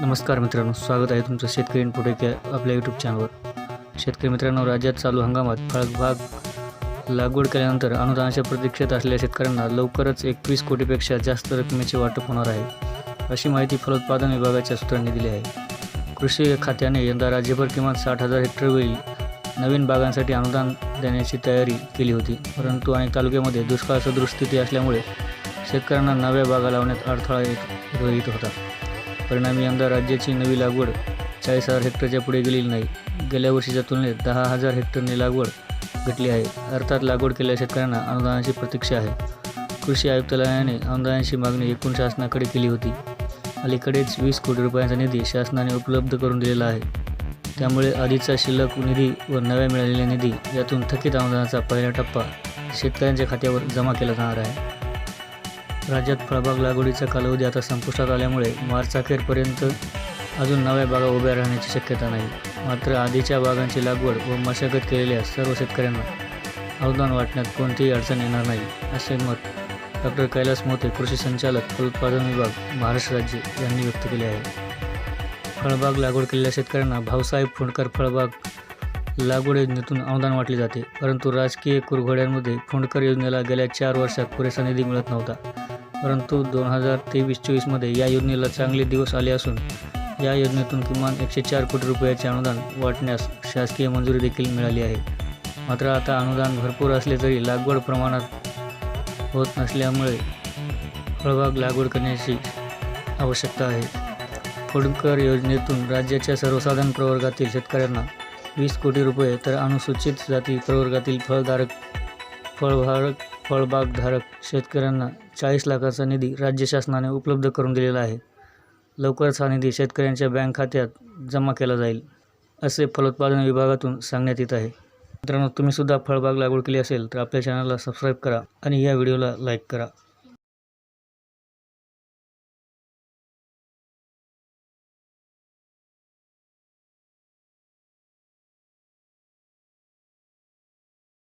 नमस्कार मित्रांनो स्वागत आहे तुमचं शेतकरी इनपुट या आपल्या यूट्यूब चॅनलवर शेतकरी मित्रांनो राज्यात चालू हंगामात फळबाग लागवड केल्यानंतर अनुदानाच्या प्रतीक्षेत असलेल्या शेतकऱ्यांना लवकरच एकवीस कोटीपेक्षा जास्त रकमेचे वाटप होणार आहे अशी माहिती फलोत्पादन विभागाच्या सूत्रांनी दिली आहे. कृषी खात्याने यंदा राज्यभर किमान साठ हजार हेक्टरवरील नवीन बागांसाठी अनुदान देण्याची तयारी केली होती परंतु अनेक तालुक्यामध्ये दुष्काळ सदृश स्थिती असल्यामुळे शेतकऱ्यांना नव्या बागा लावण्यात अडथळा येत होता. परिणामी यंदा राज्याची नवी लागवड चाळीस हजार हेक्टरच्या पुढे गेलेली नाही. गेल्या वर्षीच्या तुलनेत दहा हजार हेक्टरने लागवड घटली आहे. अर्थात लागवड केलेल्या शेतकऱ्यांना अनुदानाची प्रतीक्षा आहे. कृषी आयुक्तालयाने अनुदानाची मागणी एकूण शासनाकडे केली होती. अलीकडेच वीस कोटी रुपयांचा निधी शासनाने उपलब्ध करून दिलेला आहे. त्यामुळे आधीचा शिल्लक निधी व नव्या मिळालेला निधी यातून थकीत अनुदानाचा पहिला टप्पा शेतकऱ्यांच्या खात्यावर जमा केला जाणार आहे. राज्यात फळबाग लागवडीचा कालावधी आता संपुष्टात आल्यामुळे मार्च अखेरपर्यंत अजून नव्या बागा उभ्या राहण्याची शक्यता नाही. मात्र आधीच्या बागांची लागवड व मशागत केलेल्या सर्व शेतकऱ्यांना अनुदान वाटण्यात कोणतीही अडचण येणार नाही असे मत डॉक्टर कैलास मोते कृषी संचालक फलोत्पादन विभाग महाराष्ट्र राज्य यांनी व्यक्त केले आहे. फळबाग लागवड केलेल्या शेतकऱ्यांना भाऊसाहेब फुंडकर फळबाग लागवड योजनेतून अनुदान वाटले जाते परंतु राजकीय कुरघोड्यांमध्ये फुंडकर योजनेला गेल्या चार वर्षात पुरेसा निधी मिळत नव्हता. परंतु दोन हजार तेवीस चोवीसमध्ये या योजनेला चांगले दिवस आले असून या योजनेतून किमान एकशे चार कोटी रुपयाचे अनुदान वाटण्यास शासकीय मंजुरी देखील मिळाली आहे. मात्र आता अनुदान भरपूर असले तरी लागवड प्रमाणात होत नसल्यामुळे फळबाग लागवड करण्याची आवश्यकता आहे. फुंडकर योजनेतून राज्याच्या सर्वसाधारण प्रवर्गातील शेतकऱ्यांना वीस कोटी रुपये तर अनुसूचित जाती प्रवर्गातील फळधारक फळभारक फळबागधारक शेतकऱ्यांना चाळीस लाखाचा निधी राज्य शासनाने उपलब्ध करून दिलेला आहे. लवकरच हा निधी शेतकऱ्यांच्या बँक खात्यात जमा केला जाईल असे फलोत्पादन विभागातून सांगण्यात येत आहे. मित्रांनो तुम्हीसुद्धा फळबाग लागवड केली असेल तर आपल्या चॅनलला सबस्क्राईब करा आणि या व्हिडिओला लाईक करा.